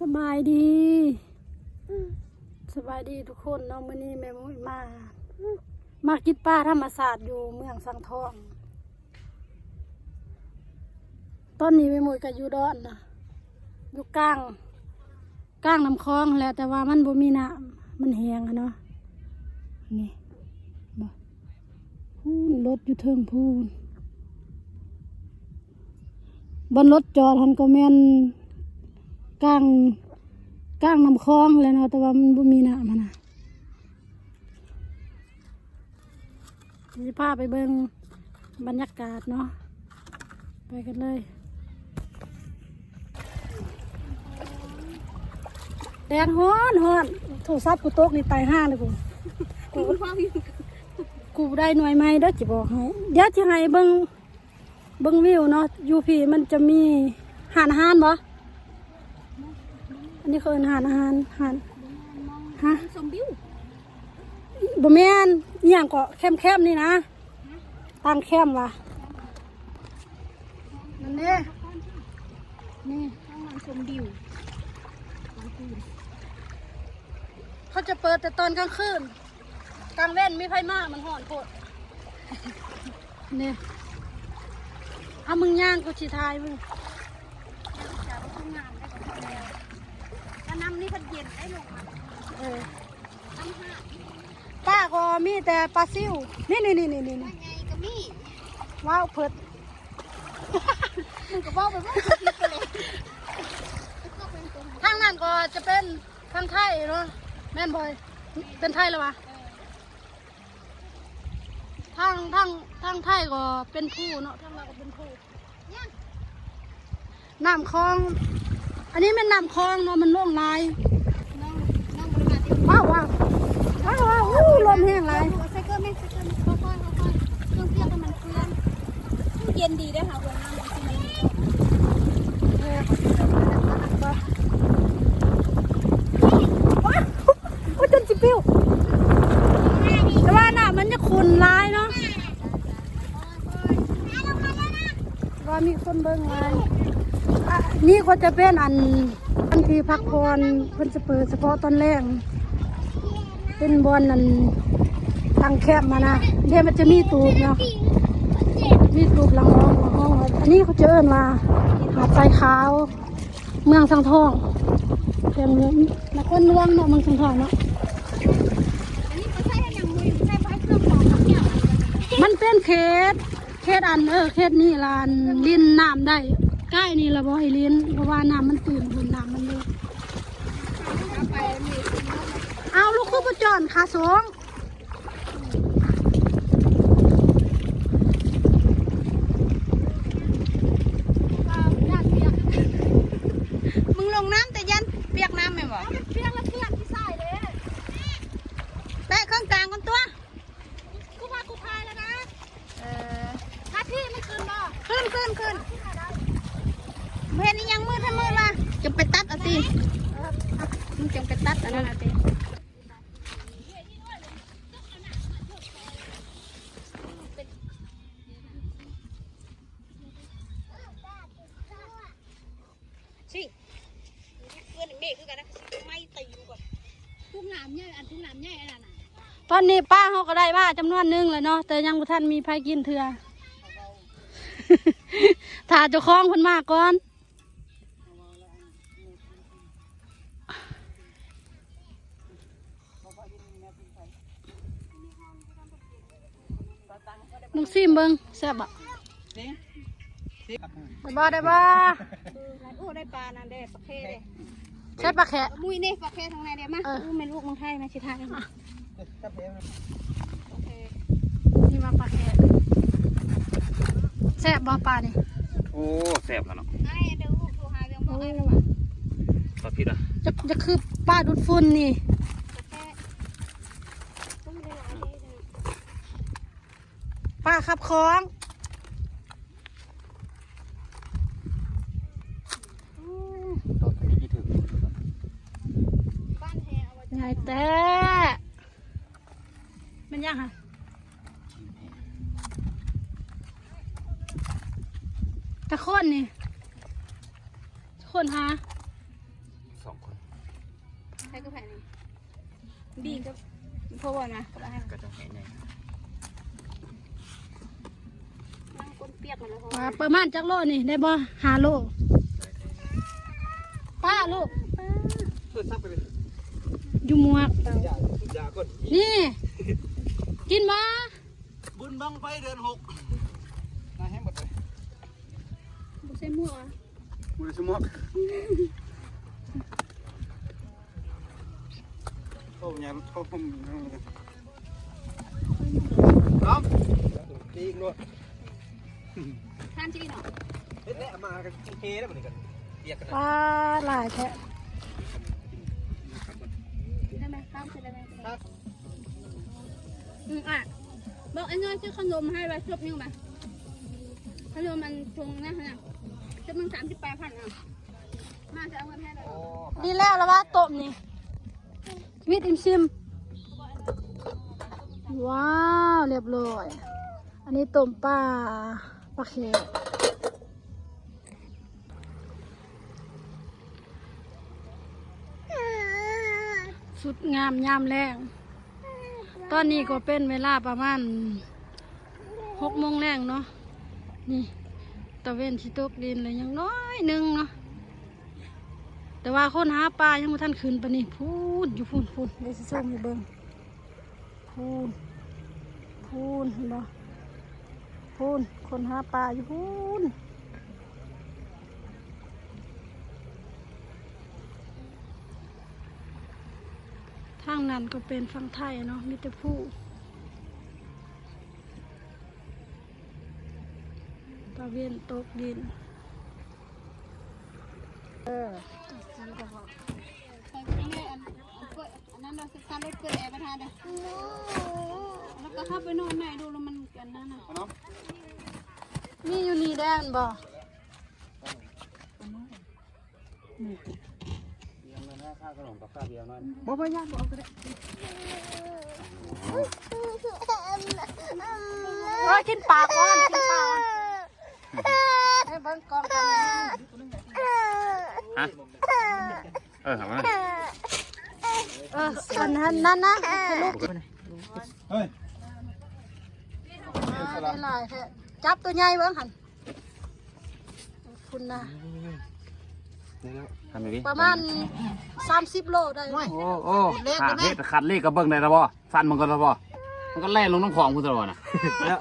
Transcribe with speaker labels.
Speaker 1: สบายดี สบายดีทุกคนเนาะมื้อนี้แม่มุ้ยมา มากินปลาธรรมศาสตร์อยู่เมืองสังทอง ตอนนี้แม่มุ้ยก็อยู่ดอนนะอยู่กลางกลางลำคลองแหล้วแต่ว่ามันบ่มีน้ำมันแห้งอะเนาะนี่บ่พูนรถอยู่เทิงพูนบนรถจอดทันก็แม่น กลางกลางลำคลองแหล้วเนาะแต่ว่ามันบ่มีน้ำนะจะพาไปเบิ่งบรรยากาศเนาะไปกันเลยแดดฮ้อนฮ้อนโทรศัพท์กูตกนี่ตายห้าเลยกูกูกูได้หน่วยไม้เด้อจะบอกให้เดี๋ยวจะให้เบิ่งเบิ่งวิวเนาะยูพีมันจะมีหานอาหารบ่ อันนี้คือหานอาหารหานฮะ
Speaker 2: สมบิว
Speaker 1: บ่แม่นอหย่างก็แคมๆนี่นะตั้งแคมว่ะนั่นเด้นี่
Speaker 2: ข้างหลังสมบิว
Speaker 1: เขาจะเปิดแต่ตอนกลางคืนกลางเว้นมีไฟมากมันห่อนโพดเนี่ยเอามึงย่างกูชีทายมึง
Speaker 2: จากข้างงามได้กับแล้วแล้ว น้ำนี่พัดเย็นได้ลงมา
Speaker 1: เออ
Speaker 2: น้ำห้า
Speaker 1: ป้าก็มีแต่ปลาซิวนี่นี่นี่นี่นี่
Speaker 2: ว่าไงก็มี
Speaker 1: ว้าวเพิด
Speaker 2: มึงก็บอกไปว่าจะคิดไปเลยก็เป็นตัว
Speaker 1: ทางนั้นก็จะเป็นทางไทยเนาะแม่นบอยเป็นไทยแล้ววะทางทางทางไทยก็เป็นผู้เนาะทางเราก็เป็นผู้
Speaker 2: ยัง
Speaker 1: น้ำคลอง อันนี้เป็นน้ำคลองเนาะมันล่วงลาย
Speaker 2: น้องน้องบริมาที่
Speaker 1: ว้าวว้าวว้าวว้าวอู้ลมแห้งไร
Speaker 2: ใส่เกลือไหมใส่เกลือค่อยๆค่อยๆเครื่องเทียบให้มันเคลื่อนเย็นดีได้ค่ะหัวน้ำมันสิมัน
Speaker 1: โอ้ยจนจิปิวแต่ว่าน่ะมันจะขุนลายเนาะว่ามีคนเบิ่งลายอะ นี่ก็จะเป็นอันอันที่พักผ่อนเพิ่นจะเปิดเฉพาะตอนแรกเป็นบอนนั่นตั้งแคบมานะเดี๋ยวมันจะมีตูบเนาะมีรูปหลังห้องหลังห้องอันนี้เขาเจอมาหาดทรายขาว เมืองสังทองเพียงเมืองนครหลวงเนาะเมืองสังทองเนาะ
Speaker 2: อันนี้ก็ใส่ให้ยังมือใส่ไว้เครื่องของทั้งเนี่ย
Speaker 1: มันเป็นเขตเขตอันเออเขตนี่ลานลินน้ำได้ ใกล้นี่ละบ่ให้ลินเพราะว่าน้ำมันตื่นหุ่นน้ำมันเลย
Speaker 2: เอาไปมี
Speaker 1: เอาลูกคู่ประจอนขาสอง
Speaker 2: มึงลงน้ำแต่ยันเปียกน้ำไหมบ่
Speaker 1: เพียงละเพียงที่ใส่เลย
Speaker 2: แปะเครื่องกลางกันตัว
Speaker 1: กูพากูพายแล้วนะ
Speaker 2: เออ
Speaker 1: ถ้าที่ไม่คืนบ่
Speaker 2: ขึ้นขึ้นขึ้น เห็นอีหยังมือทั้งมือละจะไปตัดเอาสิมึงจะไปตัดอันนั้นเอาสิสิเพื่อนเมฆคือกันนะไม่ตีก่อน
Speaker 1: ทุ่งน้ำใหญ่อันทุ่งน้ำใหญ่อันนั้นน่ะตอนนี้ป้าเขาก็ได้มาจำนวนหนึงเลยเนาะแต่ยังบ่ทันมีไผกินเถื่อถ้าเจ้าของเพิ่นมาก่อน ซิมเบิ่งแซ่บอะได้บ่ได้บ่
Speaker 2: โอ้ได้ปลานั่นได้ปลาแค่เด้
Speaker 1: ใช่ปลาแขะ
Speaker 2: มุ้ยนี่ปลาแค่ทางไหนเด้มา
Speaker 1: เออ
Speaker 2: อู้แม่ลูกเมึงไทยมาชิทายกันโอเค
Speaker 1: นี่มาปลาแขะแซ่บบ่ปลานี่
Speaker 3: โอ้แสบแล้วเนาะ
Speaker 2: ไอ้เดี๋ยวลูกโทรหาเรื่องบอกให้แล้วว่ะ
Speaker 3: ตอดผิดอะ
Speaker 1: จะจะคือปลาดูดฝุ่นนี่
Speaker 2: ปลาแค่ต้องได้หลายเด้อ
Speaker 1: ปลาขับคล้อง
Speaker 3: ตอดผิดกี่ถึง
Speaker 2: บ้านแฮเอาไว้
Speaker 1: ใหญ่แต่มันยังค่ะตะโคนนี่ตะโคนหา
Speaker 3: สอง
Speaker 2: ใช้กระแผ่นี่ดีกับพอวันนะกระแผ่
Speaker 3: ก็จะแข็งใหญ่
Speaker 2: นั่งก้นเปียกมันเลยพอ
Speaker 1: ว่าประมาณจักโลนี่ได้บ่ห้าโลป้าลูก
Speaker 4: เปิดซับไปเลย
Speaker 1: อยู่หมวก
Speaker 4: ยาสุดยาก่อน
Speaker 1: นี่ กินมา
Speaker 4: บุญบังไฟเดือนหกนายให้หมดเลย
Speaker 2: บุใส่หมวกอะ
Speaker 4: บุญสมอกโอ้ยยังเขาผมครับตีอีกหน่อย
Speaker 2: ท่านจีเนาะ
Speaker 4: เฮ็ดแหละมากันเฮแล้วเหมือนกันเรียกกัน
Speaker 1: ปลาหลายแท้
Speaker 2: ได้ไหมตามใส่ได้ไหมอืมอะบอกไอ้น้อยซื้อขนมให้ไปชอบนี่มาขนมมันทงนะฮะจะมึงสามสิบแปดพันอะมาจะเอาเงินให้เลย
Speaker 4: โอ้
Speaker 1: ดีแล้วแล้วว่าต้มนี่วิตอิมซิม ว้าว เรียบร้อย อันนี้ต้มปลา ปลาเคสุดงามยามแรงตอนนี้ก็เป็นเวลาประมาณหกโมงแรงเนาะนี่ตะเวนที่ตกดินเลยยังน้อยหนึงเนาะแต่ว่าคนหาปลายังไม่ทันขึ้นปะนี่พูดอยู่พูนพูนเดี๋ยวสิส่งให้เบิ่งพูนพูนเห็นบ่ พูนคนหาปลาอยู่พูนทางนั้นก็เป็นฝั่งไทยเนาะมีแต่ผู้ตะเวนตกดิน เออ
Speaker 2: ใส่ไปให้อันอันเปิดอันนั้นเราศึกษารถเปิดแอร์ประทานเด้อแล้วก็เข้าไปนอนไหนดูแล้วมัน กันนั่นน่ะ
Speaker 4: น้อง
Speaker 1: มีอยู่นี่แดนบ่
Speaker 3: ยังเงินค่าขนมกับค่าเบียร์น้อย
Speaker 1: บ่บ่ยากบ่เอาก็ได้โอ้ยกินปลาก่อนกินปลาก่อนให้เบิ่งกองกันนะ
Speaker 3: ฮะเออถามว่า
Speaker 1: เอออันนั้นนั่นนะลูก
Speaker 4: เฮ้ย
Speaker 1: อ่าได้หลายแท้จับตัวใหญ่เบิ่งหั่นคุณนะ
Speaker 3: ทำไปดิ
Speaker 1: ประมาณ30โลได้
Speaker 3: โอ้โอ้ขาดเฮ็ดขัดเลขกับเบิ้งได้แล้วบ่ฟันมันก็แล้วบ่มันก็แล่นลงน้ำของคุณตลอดน่ะ
Speaker 4: แล้ว